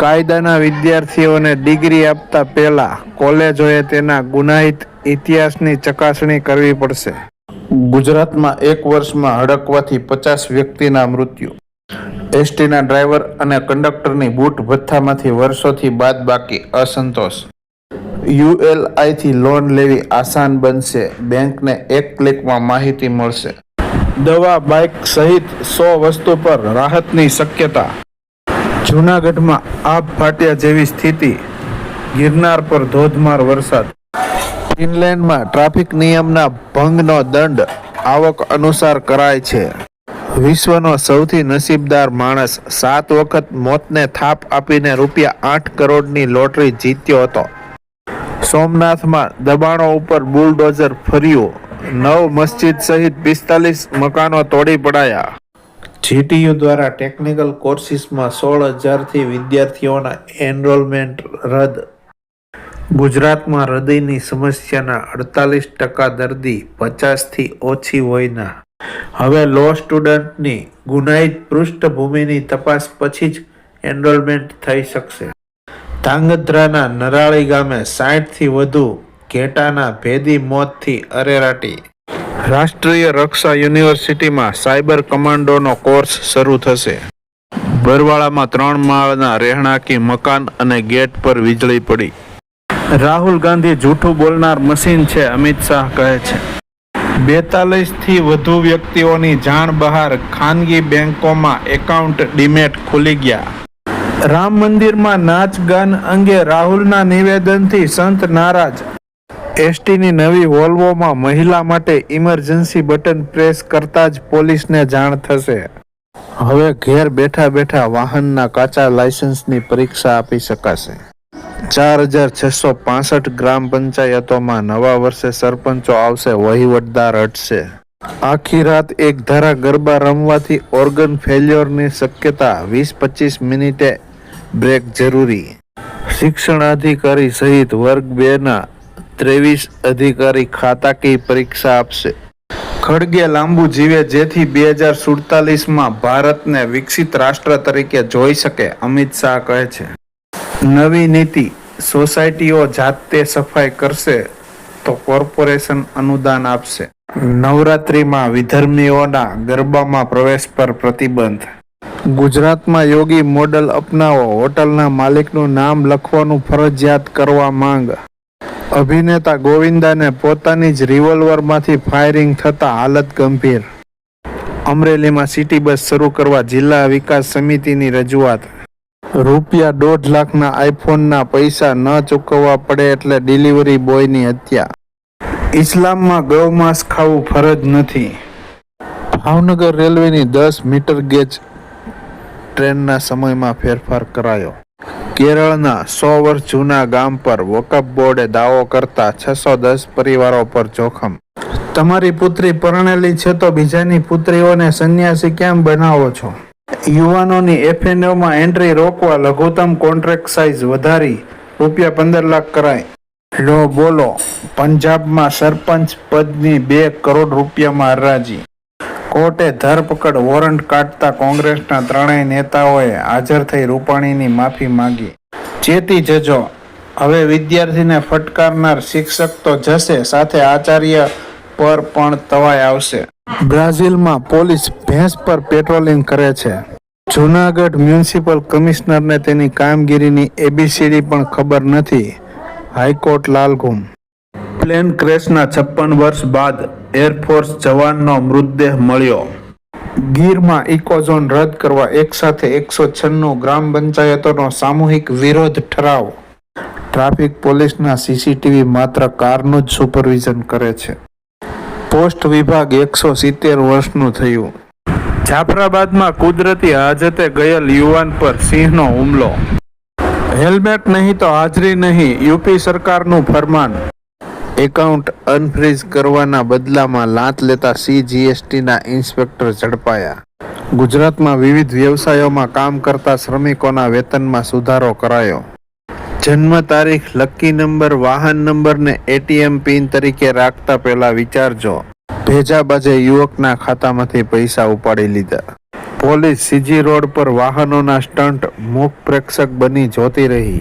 કાયદાના વિદ્યાર્થીઓને ડિગ્રી આપતા પહેલા કોલેજોએ તેના ગુનાહિત ઇતિહાસની ચકાસણી કરવી પડશે. ગુજરાતમાં એક વર્ષમાં હડકવાથી પચાસ વ્યક્તિના મૃત્યુ. એસટીના ડ્રાઈવર અને કંડક્ટરની બૂટ ભથ્થામાંથી વર્ષોથી બાદ બાકી અસંતોષ. યુએલઆઈથી લોન લેવી આસાન બનશે. બેંકને એક ક્લિકમાં માહિતી મળશે. દવા, બાઇક સહિત સો વસ્તુ પર રાહતની શક્યતા. જૂનાગઢમાં આભ ફાટ્યા જેવી સ્થિતિ. ગિરનાર પર ધોધમાર વરસાદ. ફિનલેન્ડમાં ટ્રાફિક નિયમના ભંગનો દંડ આવક અનુસાર કરાય છે. વિશ્વનો સૌથી નસીબદાર માણસ સાત વખત મોતને થાપ આપીને રૂપિયા આઠ કરોડની લોટરી જીત્યો હતો. સોમનાથમાં દબાણો ઉપર બુલડોઝર ફર્યું. નવ મસ્જિદ સહિત પિસ્તાલીસ મકાનો તોડી પડાયા. જીટીયુ દ્વારા ટેકનિકલ કોર્સિસમાં સોળ હજારથી વિદ્યાર્થીઓના એનરોલમેન્ટ રદ. ગુજરાતમાં હૃદયની સમસ્યાના અડતાલીસ ટકા દર્દી પચાસથી ઓછી વયના. હવે લો સ્ટુડન્ટની ગુનાહિત પૃષ્ઠભૂમિની તપાસ પછી જ એનરોલમેન્ટ થઈ શકશે. ધાંગધ્રાના નરાળી ગામે સાઠથી વધુ ઘેટાના ભેદી મોતથી અરેરાટી રાષ્ટ્રીય રક્ષા યુનિવર્સિટીમાં સાયબર કમાન્ડોનો કોર્સ શરૂ થશે. બરવાળામાં ત્રણ માળના રહેણાંકી મકાન અને ગેટ પર વીજળી પડી. રાહુલ ગાંધી જૂઠું બોલનાર મશીન છે, અમિત શાહ કહે છે. બેતાલીસથી વધુ વ્યક્તિઓની જાણ બહાર ખાનગી બેંકોમાં એકાઉન્ટ ડીમેટ ખુલી ગયા. રામ મંદિરમાં નાચ ગાન અંગે રાહુલના નિવેદનથી સંત નારાજ. એસટીની નવી વોલ્વોમાં મહિલા માટે ઇમરજન્સી બટન પ્રેસ કરતા જ પોલીસને જાણ થશે. હવે ઘેર બેઠા બેઠા વાહનના કાચા લાયસન્સની પરીક્ષા આપી શકાશે. ચાર હજાર છસો પાસઠ ગ્રામ પંચાયતોમાં નવા વર્ષે સરપંચો આવશે વહીવટદાર હટશે આખી રાત એક ધારા ગરબા રમવાથી ઓર્ગન ફેલ્યોરની શક્યતા વીસ પચીસ મિનિટે બ્રેક જરૂરી. શિક્ષણાધિકારી સહિત વર્ગ બે ના ત્રેવીસ અધિકારી ખાતાકીય પરીક્ષા આપશે. ખડગે લાંબુ જીવે જેથી બે હજાર સુડતાલીસમાં ભારતને વિકસિત રાષ્ટ્ર તરીકે જોઈ શકે, અમિત શાહ કહે છે. નવી નીતિ સોસાયટીઓ જાતે સફાઈ કરશે તો કોર્પોરેશન અનુદાન આપશે. નવરાત્રીમાં વિધર્મીઓના ગરબામાં પ્રવેશ પર પ્રતિબંધ. ગુજરાતમાં યોગી મોડલ અપનાવો, હોટલના માલિકનું નામ લખવાનું ફરજિયાત કરવા માંગ. અભિનેતા ગોવિંદાને પોતાની જ રિવોલ્વરમાંથી ફાયરિંગ થતા હાલત ગંભીર. અમરેલીમાં સિટી બસ શરૂ કરવા જિલ્લા વિકાસ સમિતિની રજૂઆત. રૂપિયા દોઢ લાખના આઈફોનના પૈસા ન ચૂકવવા પડે એટલે ડિલિવરી બોયની હત્યા. ઇસ્લામમાં ગૌમાંસ ખાવું ફરજ નથી. ભાવનગર રેલવેની દસ મીટર ગેજ ટ્રેનના સમયમાં ફેરફાર કરાયો. કેરળના સો વર્ષ જૂના ગામ પર વકફ બોર્ડે દાવો કરતા છસો દસ પરિવારો પર જોખમ. તમારી પુત્રી પરણેલી છે તો બીજાની પુત્રીઓને સંન્યાસી કેમ બનાવો છો? યુવાનોની એફએનઓમાં એન્ટ્રી રોકવા લઘુત્તમ કોન્ટ્રાક્ટ સાઇઝ વધારી રૂપિયા પંદર લાખ કરાય. લો બોલો, પંજાબમાં સરપંચ પદની બે કરોડ રૂપિયામાં હરાજી. કોર્ટે ધરપકડ વોરંટ કાઢતા કોંગ્રેસના ત્રણેય નેતાઓએ હાજર થઈ રૂપાણીની માફી માંગી. ચેતી જજો. હવે વિદ્યાર્થીને ફટકારનાર શિક્ષક તો જશે, સાથે આચાર્ય પર પણ તવાઈ આવશે. બ્રાઝિલમાં પોલીસ ભેંસ પર પેટ્રોલિંગ કરે છે. જૂનાગઢ મ્યુનિસિપલ કમિશનરને તેની કામગીરીની એબીસીડી પણ ખબર નથી. હાઈકોર્ટ લાલઘુમ. પ્લેન ક્રેશના છપ્પન વર્ષ બાદ એરફોર્સ જવાનનો મૃતદેહ મળ્યો. ગીરમાં ઇકોઝોન રદ કરવા એક સાથે એકસો છન્નું ગ્રામ પંચાયતોનો સામૂહિક વિરોધ ઠરાવ. ટ્રાફિક પોલીસના સીસીટીવી માત્ર કારનું જ સુપરવિઝન કરે છે. પોસ્ટ વિભાગ એકસો સિત્તેર વર્ષનું થયું. જાફરાબાદમાં કુદરતી હાજતે ગયેલ યુવાન પર સિંહનો હુમલો. હેલ્મેટ નહીં તો હાજરી નહીં, યુપી સરકારનું ફરમાન. એકાઉન્ટ અનફ્રીઝ કરવાના બદલામાં લાંચ લેતા સીજીએસટીના ઇન્સ્પેક્ટર ઝડપાયા. ગુજરાતમાં વિવિધ વ્યવસાયોમાં કામ કરતા શ્રમિકોના વેતનમાં સુધારો કરાયો. જન્મ તારીખ, લકી નંબર, વાહન નંબરને એટીએમ પિન તરીકે રાખતા પહેલા વિચારજો. ભેજા બાજે યુવકના ખાતામાંથી પૈસા ઉપાડી લીધા. પોલીસ સીજી રોડ પર વાહનોના સ્ટન્ટ મૂક પ્રેક્ષક બની જોતી રહી.